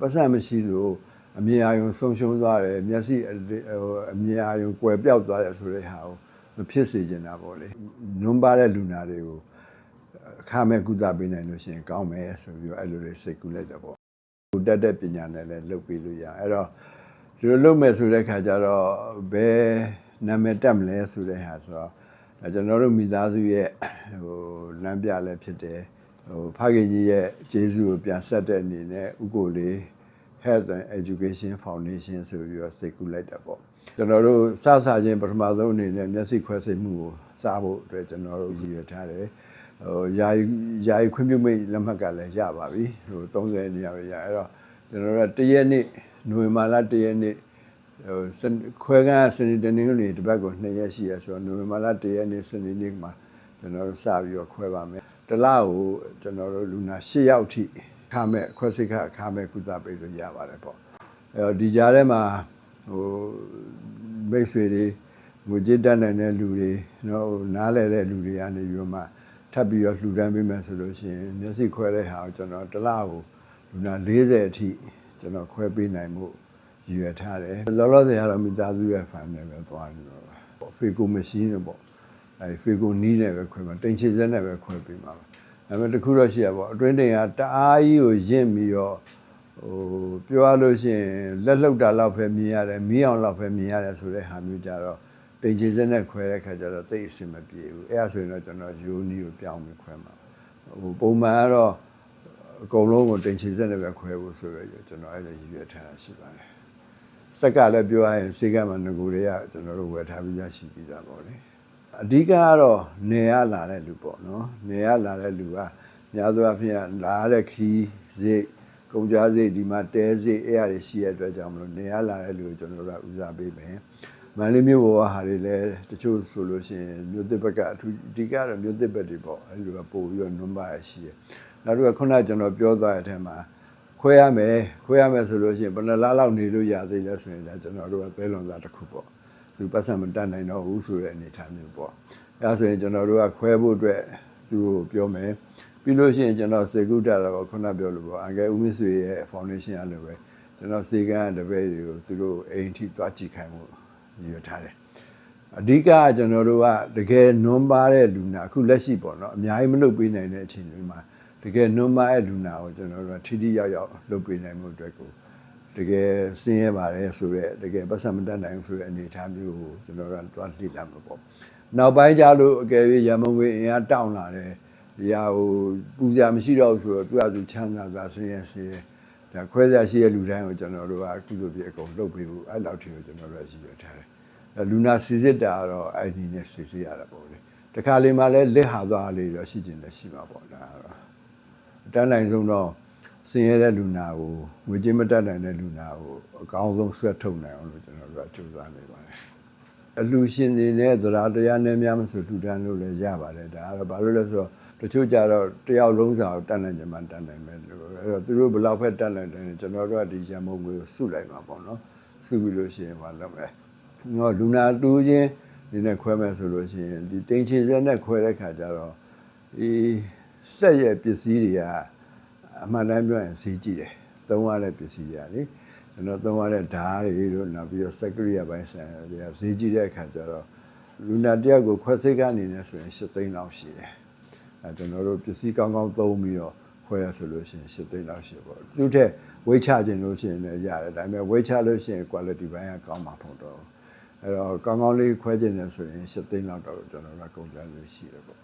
ပတ်စံမရှိလို့အမြင်အာရုံဆုံးရှုံးသွားတယ်မျက်စိအလေဟိုအမြင်အာရုံကွယ်ပြောက်သွားတယ်ဆိုတဲ့ဟာကိုမဖြစ်စေချင်တာပေါ့လေနွမ်းပါတဲ့လူနာတွေကိုအခမဲ့ကုသပေးနိုင်လို့ရှိရင်ကောင်းမယ်ဆိုပြီးတော့အဲ့လိုလေးစိတ်ကူးလိုက်တယ်ပေါ့ဟိုတက်တဲ့ပညာနဲ့လည်းလုပ်ပေးလို့ရအဲ့တော့ဒီလိုလုပ်မယ်ဆိုတဲ့ခါကျတော့ဘယ်နာမည်တက်မလဲဆိုတဲ့ဟာဆိုတော့ဒါကျွန်တော်တို့မိသားစုရဲ့ဟိုလမ်းပြလည်းဖြစ်တယ် ဟိုဖခင်ကြီးရဲ့ကျေးဇူးကိုပြန်ဆက်တဲ့အနေနဲ့ဥကိုလေး Health and Education Foundation ဆိုပြီးတော့စိတ်ကူးလိုက်တာပေါ့ကျွန်တော်တို့စစချင်းပထမဆုံးအနေနဲ့မျက်စိခွဲစိတ်မှုကိုစားဖို့အတွက်ကျွန်တော်တို့ရည်ရွယ်ထားတယ်ဟိုယာယီယာယီခွင့်ပြုမိတ်လက်မှတ်ကလည်းရပါပြီဟို30နေရာပဲရအဲ့တော့ကျွန်တော်တို့ကတရက်နေ့နိုဝင်ဘာလတရက်နေ့ဟိုစနခွဲကန်းစနေတနေ့နေ့တစ်ပတ်ကို2ရက်ရှိရဆိုတော့နိုဝင်ဘာလ1ရက်နေ့စနေနေ့မှာကျွန်တော်တို့စပြီးတော့ခွဲပါမယ် တစ်လကိုကျွန်တော်တို့လူနာ10ယောက်ထိခါမဲ့ခွဲစိတ်ခအခါမဲ့ကုသပေးလို့ရပါတယ်ပေါ့အဲ့တော့ဒီကြားထဲမှာဟိုမိတ်ဆွေတွေငွေကြေးတတ်နိုင်တဲ့လူတွေနော်ဟိုနားလဲတဲ့လူတွေကနေပြီးတော့မှထပ်ပြီးတော့လှူဒန်းပေးမယ်ဆိုလို့ရှိရင်မျက်စိခွဲတဲ့ဟာကိုကျွန်တော်တစ်လကိုလူနာ40အထိကျွန်တော်ခွဲပေးနိုင်မှုရည်ရွယ်ထားတယ်လောလောဆယ်ကတော့မိသားစုရဲ့ဖန်နဲ့ပဲသွားနေတော့ပေါ့ဖေကိုမရှိနေပေါ့ အဲဖေကိုနီးနဲ့ပဲခွဲမှာတင်ချေစက်နဲ့ပဲခွဲပေးမှာပါဒါပေမဲ့တခုတော့ရှိရပေါ့အတွင်းတင်ကတအားကြီးကိုရင့်ပြီးတော့ဟိုပြောရလို့ရှိရင်လက်လှုပ်တာလောက်ပဲမြင်ရတယ်မီးအောင်လောက်ပဲမြင်ရတယ်ဆိုတဲ့ဟာမျိုးကြတော့တင်ချေစက်နဲ့ခွဲတဲ့ခါကျတော့သိအဆင်မပြေဘူးအဲ့ဒါဆိုရင်တော့ကျွန်တော်ယူနီကိုပြောင်းပြီးခွဲမှာဟိုပုံမှန်ကတော့အကုန်လုံးကိုတင်ချေစက်နဲ့ပဲခွဲဖို့ဆိုရရကျွန်တော်အဲ့လိုရည်ရွယ်ထားတာရှိပါတယ်စက်ကလည်းပြောရရင်စေကမှငကိုတွေကကျွန်တော်တို့ဝယ်ထားပြီးရရှိပြီးသားပေါ့လေ အဓိကကတော့နေရလာတဲ့လူပေါ့နော်နေရလာတဲ့လူကများသောအားဖြင့်လာတဲ့ခီးစိတ်ကုန်ကြစိတ်ဒီမှာတဲစိတ်အဲ့အရာတွေရှိရတဲ့အတွက်ကြောင့်မလို့နေရလာတဲ့လူကိုကျွန်တော်တို့ကဦးစားပေးမယ်မန္တလေးမြို့ပေါ်ကဟာတွေလည်းတချို့ဆိုလို့ရှိရင်မြို့သစ်ဘက်ကအထူးအဓိကတော့မြို့သစ်ဘက်တွေပေါ့အဲ့လိုကပို့ပြီးတော့နွမ်းပါရရှိရနောက်တစ်ခါခုနကကျွန်တော်ပြောသွားတဲ့အထက်မှာခွဲရမယ်ခွဲရမယ်ဆိုလို့ရှိရင်ဘယ်နှလားလောက်နေလို့ရသေးလဲဆိုရင်ဒါကျွန်တော်တို့ကသဲလွန်စားတစ်ခုပေါ့ သူပတ်စံမတတ်နိုင်တော့ဘူးဆိုတဲ့အနေအထားမျိုးပေါ့အဲဒါဆိုရင်ကျွန်တော်တို့ကခွဲဖို့အတွက်သူ့ကိုပြောမယ်ပြီးလို့ရှိရင်ကျွန်တော်စေကုတ္တတော့ခုနပြောလို့ပေါ့အငယ်ဦးမဆွေရဲ့ foundation အလိုပဲကျွန်တော်စေကန်းတပည့်တွေကိုသူတို့အိမ်ထိသွားကြည့်ခိုင်းမှုရည်ရထားတယ်အဓိကကကျွန်တော်တို့ကတကယ်နွမ်းပါတဲ့လူနာအခုလက်ရှိပေါ့နော်အများကြီးမလုပ်ပေးနိုင်တဲ့အချိန်တွေမှာတကယ်နွမ်းပါတဲ့လူနာကိုကျွန်တော်တို့ကထိထိရောက်ရောက်လုပ်ပေးနိုင်မှုအတွက်ကို တကယ်စင်းရဲပါတယ်ဆိုတော့တကယ်ပတ်စံမတတ်နိုင်ဘူးဆိုတဲ့အနေအထားမျိုးကိုကျွန်တော်တို့ကတွားလှည့်လာမှာပေါ့နောက်ပိုင်းကျလို့အကယ်၍ရမုံငွေအင်အားတောင်းလာတယ်ဒီဟာဟိုပူဇာမရှိတော့ဘူးဆိုတော့သူကသူချမ်းသာသာစင်းရဲစင်းရဲဒါခွဲစားရှိတဲ့လူတိုင်းကိုကျွန်တော်တို့ကကုသိုလ်ပြအကုန်လုပ်ပေးဖို့အဲ့လောက်ထိကိုကျွန်တော်တို့ရရှိရထားတယ်အဲလူနာစီစစ်တာကတော့အဲ့ဒီနဲ့စီစစ်ရတာပေါ့လေတခါလေမှလည်းလက်ဟာသွားလေးတော့ရှိကျင်လည်းရှိမှာပေါ့ဒါကတော့အတန်းနိုင်ဆုံးတော့ ဆင်းရဲတဲ့လူနာကိုငွေကြေးမတတ်နိုင်တဲ့လူနာကိုအကောင်းဆုံးဆွဲထုတ်နိုင်အောင်လို့ကျွန်တော်တို့ကကြိုးစားနေပါတယ်အလူရှင်တွေနဲ့သရာတရားနဲ့များမဆိုထူတန်းလို့လည်းရပါတယ်ဒါကတော့ဘာလို့လဲဆိုတော့တချို့ကြတော့တယောက်လုံးစာကိုတတ်နိုင်ကြမှာတတ်နိုင်မယ်လို့အဲ့တော့သူတို့ဘယ်လောက်ဖက်တတ်နိုင်တယ်ကျွန်တော်တို့ကဒီရန်မုံကိုစုလိုက်မှာပေါ့နော်စုပြီးလို့ရှိရင်မလုပ်မယ်ငေါလူနာတူးချင်းဒီနဲ့ခွဲမယ်ဆိုလို့ရှိရင်ဒီတင်ချေစက်နဲ့ခွဲတဲ့ခါကျတော့ဒီစက်ရဲ့ပစ္စည်းတွေက အမှန်တမ်းပြောရင်ဈေးကြည့်တယ်သုံးရတဲ့ပစ္စည်းတွေကလေကျွန်တော်သုံးရတဲ့ဓာတ်တွေတို့နောက်ပြီးတော့စက်ကရိယာပိုင်းဆိုင်ရာတွေကဈေးကြည့်တဲ့အခါကျတော့လူနာတယောက်ကိုခွဲစိတ်ကနေနေဆိုရင်၈သိန်းလောက်ရှိတယ်အဲကျွန်တော်တို့ပစ္စည်းကောင်းကောင်းသုံးပြီးတော့ခွဲရဆိုလို့ရှိရင်၈သိန်းလောက်ရှိပေါ့သူထက်ဝေးချခြင်းလို့ရှိရင်လည်းရတယ်ဒါပေမဲ့ဝေးချလို့ရှိရင် quality ဘိုင်းကကောင်းမှာဖို့တော့အဲ့တော့ကောင်းကောင်းလေးခွဲခြင်းနဲ့ဆိုရင်၈သိန်းလောက်တော့ကျွန်တော်တို့ကကုန်ကြလို့ရှိတယ်ပေါ့